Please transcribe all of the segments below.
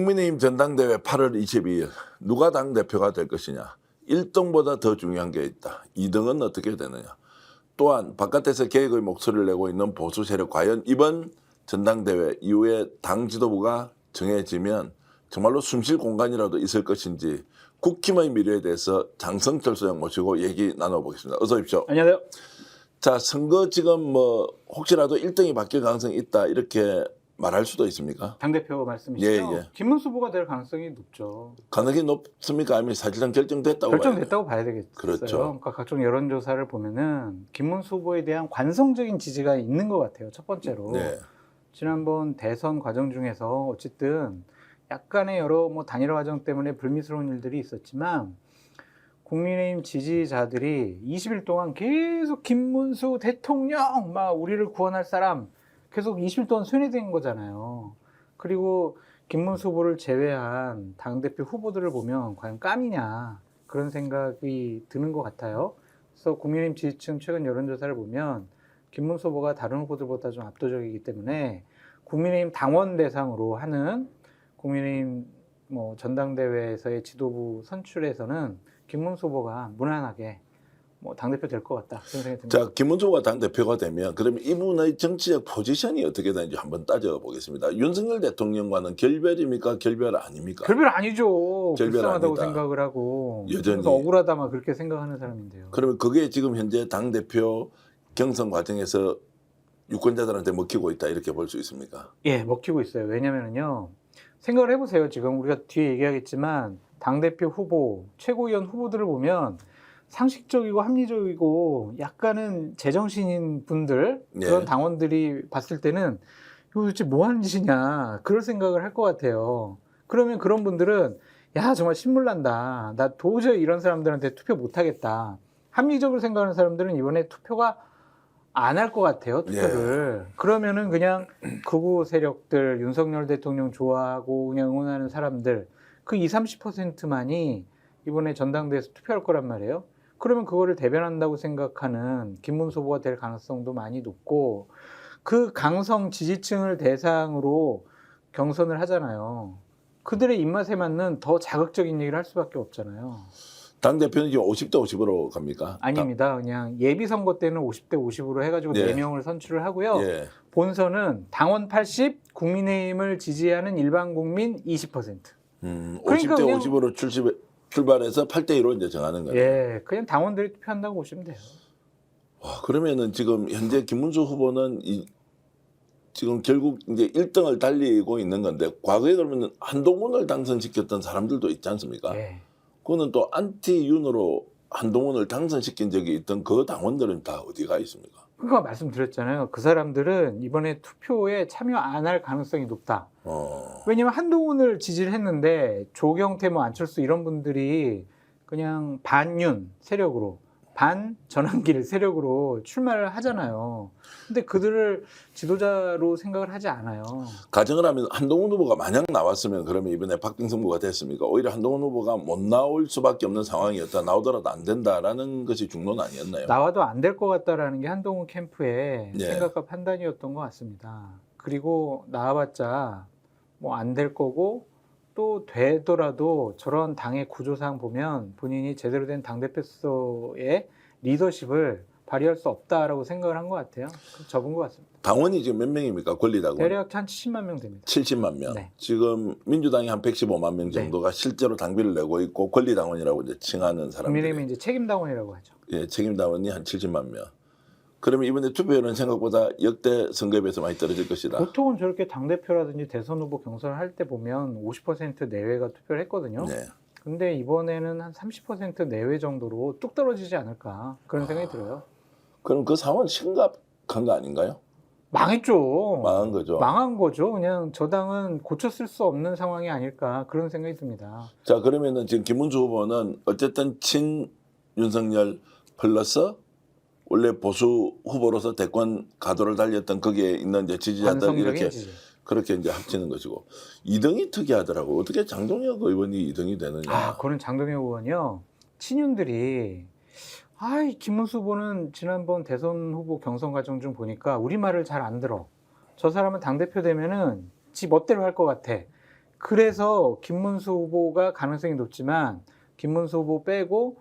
국민의힘 전당대회 8월 22일 누가 당 대표가 될 것이냐. 1등보다 더 중요한 게 있다. 2등은 어떻게 되느냐. 또한 바깥에서 개혁의 목소리를 내고 있는 보수 세력 과연 이번 전당대회 이후에 당 지도부가 정해지면 정말로 숨쉴 공간이라도 있을 것인지 국힘의 미래에 대해서 장성철 소장 모시고 얘기 나눠보겠습니다. 어서 오십시오. 안녕하세요. 자, 선거 지금 뭐 혹시라도 1등이 바뀔 가능성이 있다 이렇게 말할 수도 있습니까? 당대표 말씀이시죠? 예, 예. 김문수 후보가 될 가능성이 높죠. 가능성이 높습니까? 아니면 사실상 결정됐다고 봐야 결정됐다고 봐야 되겠어요. 그렇죠. 그러니까 각종 여론조사를 보면은 김문수 후보에 대한 관성적인 지지가 있는 것 같아요. 첫 번째로. 네. 지난번 대선 과정 중에서 어쨌든 약간의 여러 뭐 단일화 과정 때문에 불미스러운 일들이 있었지만 국민의힘 지지자들이 20일 동안 계속 김문수 대통령 막 우리를 구원할 사람 계속 20일 동안 순회된 거잖아요. 그리고 김문수 후보를 제외한 당대표 후보들을 보면 과연 깜이냐 그런 생각이 드는 것 같아요. 그래서 국민의힘 지지층 최근 여론조사를 보면 김문수 후보가 다른 후보들보다 좀 압도적이기 때문에 국민의힘 당원 대상으로 하는 국민의힘 뭐 전당대회에서의 지도부 선출에서는 김문수 후보가 무난하게 뭐 당대표 될 것 같다 그런 생각이 듭니다. 자, 김문수가 당대표가 되면 그러면 이분의 정치적 포지션이 어떻게 되는지 한번 따져보겠습니다. 윤석열 대통령과는 결별입니까? 결별 아닙니까? 결별 아니죠. 결별 불쌍하다고 아니다. 생각을 하고 여전히. 그래서 억울하다 막 그렇게 생각하는 사람인데요. 그러면 그게 지금 현재 당대표 경선 과정에서 유권자들한테 먹히고 있다 이렇게 볼 수 있습니까? 예, 먹히고 있어요. 왜냐면은요. 생각을 해보세요. 지금 우리가 뒤에 얘기하겠지만 당대표 후보, 최고위원 후보들을 보면 상식적이고 합리적이고 약간은 제정신인 분들 네. 그런 당원들이 봤을 때는 이거 도대체 뭐 하는 짓이냐 그럴 생각을 할 것 같아요. 그러면 그런 분들은 야 정말 신물난다. 나 도저히 이런 사람들한테 투표 못하겠다. 합리적으로 생각하는 사람들은 이번에 투표가 안 할 것 같아요 투표를. 그러면은 그냥 극우 세력들 윤석열 대통령 좋아하고 그냥 응원하는 사람들 그 2, 30%만이 이번에 전당대회에서 투표할 거란 말이에요. 그러면 그거를 대변한다고 생각하는 김문수 후보가 될 가능성도 많이 높고 그 강성 지지층을 대상으로 경선을 하잖아요. 그들의 입맛에 맞는 더 자극적인 얘기를 할 수밖에 없잖아요. 당 대표는 지금 50대 50으로 갑니까? 아닙니다. 그냥 예비 선거 때는 50대 50으로 해가지고 예. 네 명을 선출을 하고요. 당- 예. 본선은 당원 80, 국민의힘을 지지하는 일반 국민 20%. 음, 그러니까 50대 그냥- 50으로 출시, 출발해서 8대 2로 이제 정하는 거예요. 예, 그냥 당원들이 투표한다고 보시면 돼요. 와, 그러면은 지금 현재 김문수 후보는 이 지금 결국 이제 1등을 달리고 있는 건데 과거에 그러면 한동훈을 당선시켰던 사람들도 있지 않습니까? 예. 그거는 또 안티 윤으로 한동훈을 당선시킨 적이 있던 그 당원들은 다 어디가 있습니까? 그러니까 말씀드렸잖아요. 그 사람들은 이번에 투표에 참여 안 할 가능성이 높다. 어, 왜냐면 한동훈을 지지를 했는데 조경태 뭐 안철수 이런 분들이 그냥 반윤 세력으로 반 전환길 세력으로 출마를 하잖아요. 근데 그들을 지도자로 생각을 하지 않아요. 가정을 하면 한동훈 후보가 만약 나왔으면 그러면 이번에 박빙 후보가 됐습니까? 오히려 한동훈 후보가 못 나올 수밖에 없는 상황이었다. 나오더라도 안 된다라는 것이 중론 아니었나요? 나와도 안 될 것 같다라는 게 한동훈 캠프의 예. 생각과 판단이었던 것 같습니다. 그리고 나와봤자 뭐 안 될 거고 또 되더라도 저런 당의 구조상 보면 본인이 제대로 된 당대표로서의 리더십을 발휘할 수 없다라고 생각을 한 것 같아요. 접은 것 같습니다. 당원이 지금 몇 명입니까? 권리당원? 대략 한 70만 명 됩니다. 70만 명. 네. 지금 민주당이 한 115만 명 정도가 실제로 당비를 내고 있고 권리당원이라고 이제 칭하는 사람들이 국민의힘이 이제 책임당원이라고 하죠. 예, 책임당원이 한 70만 명. 그러면 이번에 투표율은 생각보다 역대 선거에 비해서 많이 떨어질 것이다. 보통은 저렇게 당대표라든지 대선 후보 경선을 할 때 보면 50% 내외가 투표를 했거든요. 네. 근데 이번에는 한 30% 내외 정도로 뚝 떨어지지 않을까 그런 생각이 들어요. 그럼 그 상황은 심각한 거 아닌가요? 망했죠. 망한 거죠. 망한 거죠. 그냥 저 당은 고쳤을 수 없는 상황이 아닐까 그런 생각이 듭니다. 자 그러면은 지금 김문수 후보는 어쨌든 친 윤석열 플러스 원래 보수 후보로서 대권 가도를 달렸던 거기에 있는 이제 지지자들 이렇게 지지. 그렇게 이제 합치는 것이고 2등이 특이하더라고 어떻게 장동혁 의원이 2등이 되느냐 아, 그거는 장동혁 의원이요. 친윤들이 아이 김문수 후보는 지난번 대선 후보 경선 과정 중 보니까 우리 말을 잘 안 들어. 저 사람은 당 대표 되면은 지 멋대로 할 것 같아. 그래서 김문수 후보가 가능성이 높지만 김문수 후보 빼고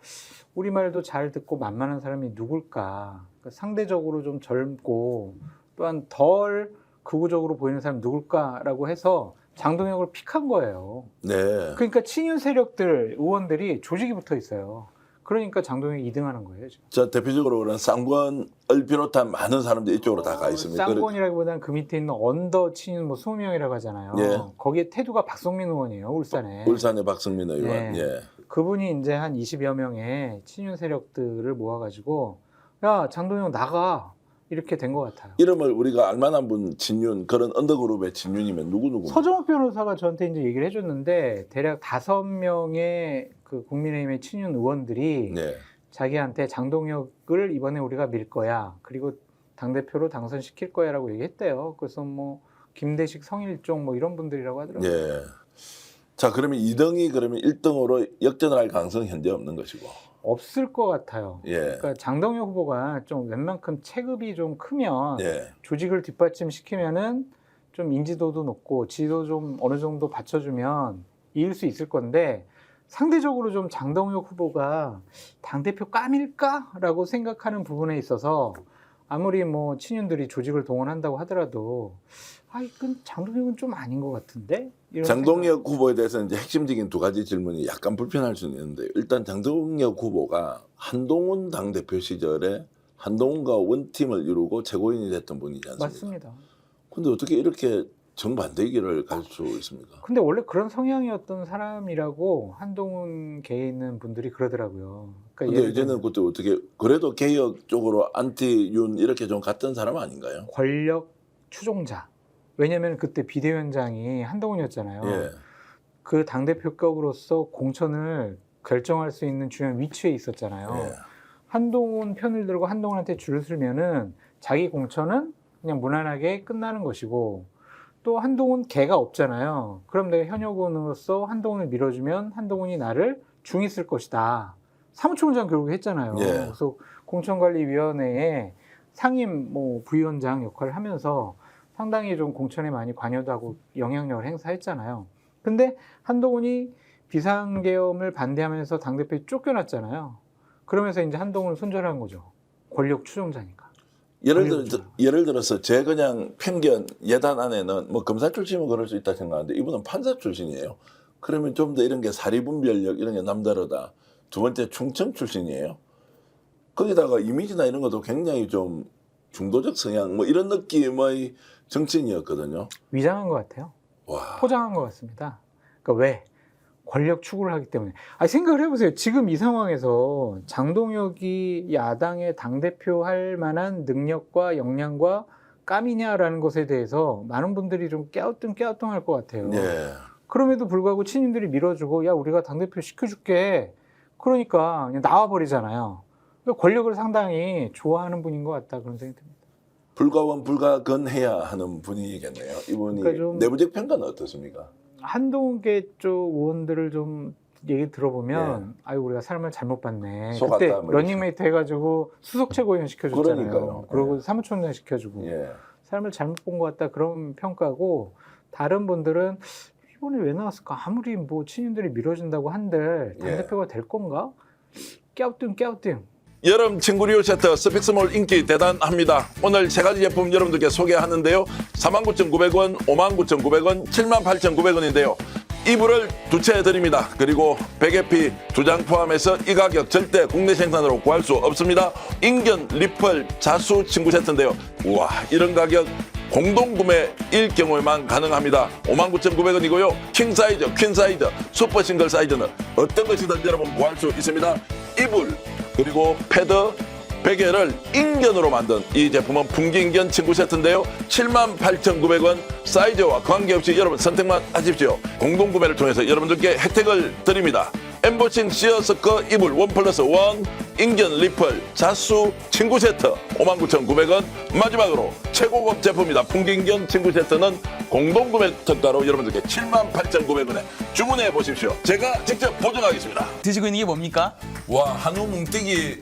우리말도 잘 듣고 만만한 사람이 누굴까? 그러니까 상대적으로 좀 젊고 또한 덜 극우적으로 보이는 사람이 누굴까라고 해서 장동혁을 픽한 거예요. 네. 그러니까 친윤 세력들 의원들이 조직이 붙어 있어요. 그러니까 장동혁이 2등하는 거예요. 지금. 자 대표적으로는 쌍권을 비롯한 많은 사람들이 이쪽으로 다 가 있습니다. 쌍권이라기보다는 그 밑에 있는 언더 친윤 뭐 20명이라고 하잖아요. 예. 거기에 태두가 박성민 의원이에요. 울산에. 울산의 박성민 의원. 네. 예. 그분이 이제 한 20여 명의 친윤 세력들을 모아가지고 야 장동영 나가 이렇게 된 것 같아요. 이름을 우리가 알만한 분 진윤 그런 언더그룹의 진윤이면 누구 누구? 서정욱 변호사가 저한테 이제 얘기를 해줬는데 대략 다섯 명의 그 국민의힘의 친윤 의원들이 네. 자기한테 장동혁을 이번에 우리가 밀 거야. 그리고 당 대표로 당선시킬 거야라고 얘기했대요. 그래서 뭐 김대식, 성일종 뭐 이런 분들이라고 하더라고요. 예. 자 그러면 2등이 그러면 1등으로 역전을 할 가능성 은 현재 없는 것이고. 없을 것 같아요. 예. 그러니까 장동혁 후보가 좀 웬만큼 체급이 좀 크면 예. 조직을 뒷받침시키면은 좀 인지도도 높고 지도 좀 어느 정도 받쳐주면 이길 수 있을 건데 상대적으로 좀 장동혁 후보가 당 대표 까밀까라고 생각하는 부분에 있어서 아무리 뭐 친윤들이 조직을 동원한다고 하더라도 아 이건 장동혁은 좀 아닌 것 같은데 장동혁 후보에 대해서 이제 핵심적인 두 가지 질문이 약간 불편할 수는 있는데 일단 장동혁 후보가 한동훈 당 대표 시절에 한동훈과 원팀을 이루고 최고인이 됐던 분이지 않습니까? 맞습니다. 근데 어떻게 이렇게 정반대의 길을 갈 수 있습니까? 근데 원래 그런 성향이었던 사람이라고 한동훈 계에 있는 분들이 그러더라고요. 그러니까 근데 이제는 그때 어떻게 그래도 개혁 쪽으로 안티 윤 이렇게 좀 갔던 사람 아닌가요? 권력 추종자. 왜냐하면 그때 비대위원장이 한동훈이었잖아요. 예. 그 당대표격으로서 공천을 결정할 수 있는 중요한 위치에 있었잖아요. 예. 한동훈 편을 들고 한동훈한테 줄을 서면은 자기 공천은 그냥 무난하게 끝나는 것이고 또 한동훈 개가 없잖아요. 그럼 내가 현역원으로서 한동훈을 밀어주면 한동훈이 나를 쓸 것이다. 사무총장 결국 했잖아요. 예. 그래서 공천관리위원회에 상임 뭐 부위원장 역할을 하면서 상당히 좀 공천에 많이 관여도 하고 영향력을 행사했잖아요. 근데 한동훈이 비상계엄을 반대하면서 당대표에 쫓겨났잖아요. 그러면서 이제 한동훈을 손절한 거죠. 권력 추종자니까. 예를 들어. 예를 들어서 제 그냥 편견 예단 안에는 뭐 검사 출신이면 그럴 수 있다 생각하는데 이분은 판사 출신이에요. 그러면 좀 더 이런 게 사리분별력 이런 게 남다르다. 두 번째 충청 출신이에요. 거기다가 이미지나 이런 것도 굉장히 좀 중도적 성향 뭐 이런 느낌의 정치인이었거든요. 위장한 것 같아요. 와. 포장한 것 같습니다. 그러니까 왜? 권력 추구를 하기 때문에. 아 생각을 해보세요. 지금 이 상황에서 장동혁이 야당의 당 대표 할 만한 능력과 역량과 깜이냐라는 것에 대해서 많은 분들이 좀 깨우뚱 깨우뚱할 것 같아요. 예. 그럼에도 불구하고 친인들이 밀어주고 야 우리가 당 대표 시켜줄게. 그러니까 그냥 나와 버리잖아요. 그러니까 권력을 상당히 좋아하는 분인 것 같다 그런 생각이 듭니다. 불가원 불가건해야 하는 분이겠네요. 이분이 그러니까 좀- 내부적 평가는 어떻습니까? 한동훈계 쪽 의원들을 좀 얘기 들어보면 아유 우리가 사람을 잘못 봤네. 예. 속았다, 그때 뭐 러닝메이트 해가지고 수석 최고위원 시켜줬잖아요. 그러니까요. 그리고 예. 사무총장 시켜주고 예. 사람을 잘못 본 것 같다 그런 평가고 다른 분들은 이번에 왜 나왔을까? 아무리 뭐 친인들이 밀어준다고 한들 당 예. 대표가 될 건가? 깨우뚱 깨우뚱. 여름 친구리오 세트 스픽스몰 인기 대단합니다. 오늘 세 가지 제품 여러분들께 소개하는데요. 49,900원, 59,900원, 78,900원인데요. 이불을 두 채 드립니다. 그리고 베개피 두 장 포함해서 이 가격 절대 국내 생산으로 구할 수 없습니다. 인견, 리펄, 자수 친구 세트인데요. 우와 이런 가격 공동구매 일 경우에만 가능합니다. 59,900원이고요. 킹 사이즈, 퀸 사이즈, 슈퍼 싱글 사이즈는 어떤 것이든 여러분 구할 수 있습니다. 이불, 그리고 패드, 베개를 인견으로 만든 이 제품은 풍기인견 친구 세트인데요. 78,900원 사이즈와 관계없이 여러분 선택만 하십시오. 공동구매를 통해서 여러분들께 혜택을 드립니다. 엠보싱 시어스커 이불 원 플러스 원 인견 리플 자수 친구 세트 59,900원 마지막으로 최고급 제품이다. 풍기인견 친구 세트는 공동구매 특가로 여러분들께 78,900원에 주문해 보십시오. 제가 직접 보증하겠습니다. 드시고 있는 게 뭡니까? 와 한우 뭉태기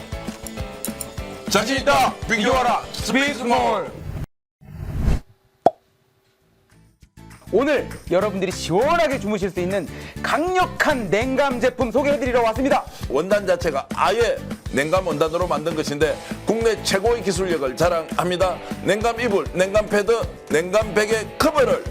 자신 있다. 비교하라. 스피스몰. 오늘 여러분들이 시원하게 주무실 수 있는 강력한 냉감 제품 소개해드리러 왔습니다. 원단 자체가 아예 냉감 원단으로 만든 것인데 국내 최고의 기술력을 자랑합니다. 냉감 이불 냉감 패드 냉감 베개 커버를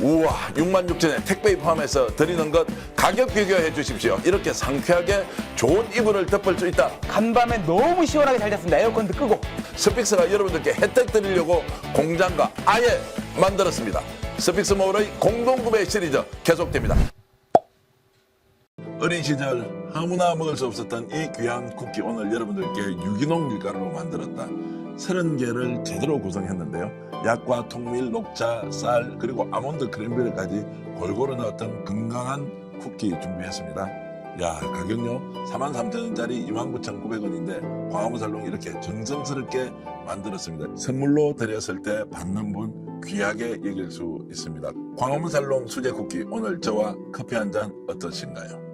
우와 6만 6천에 택배 포함해서 드리는 것 가격 비교해 주십시오 이렇게 상쾌하게 좋은 이불을 덮을 수 있다 간밤에 너무 시원하게 잘 잤습니다. 에어컨도 끄고. 스픽스가 여러분들께 혜택 드리려고 공장과 아예 만들었습니다. 스픽스몰의 공동구매 시리즈 계속됩니다. 어린 시절 아무나 먹을 수 없었던 이 귀한 쿠키 오늘 여러분들께 유기농 밀가루로 만들었다. 30개를 제대로 구성했는데요. 약과 통밀, 녹차, 쌀 그리고 아몬드 크림베리까지 골고루 넣었던 건강한 쿠키 준비했습니다. 야 가격요 43,000원짜리 29,900원인데 광화문살롱 이렇게 정성스럽게 만들었습니다. 선물로 드렸을 때 받는 분 귀하게 여길 수 있습니다. 광화문살롱 수제 쿠키 오늘 저와 커피 한 잔 어떠신가요?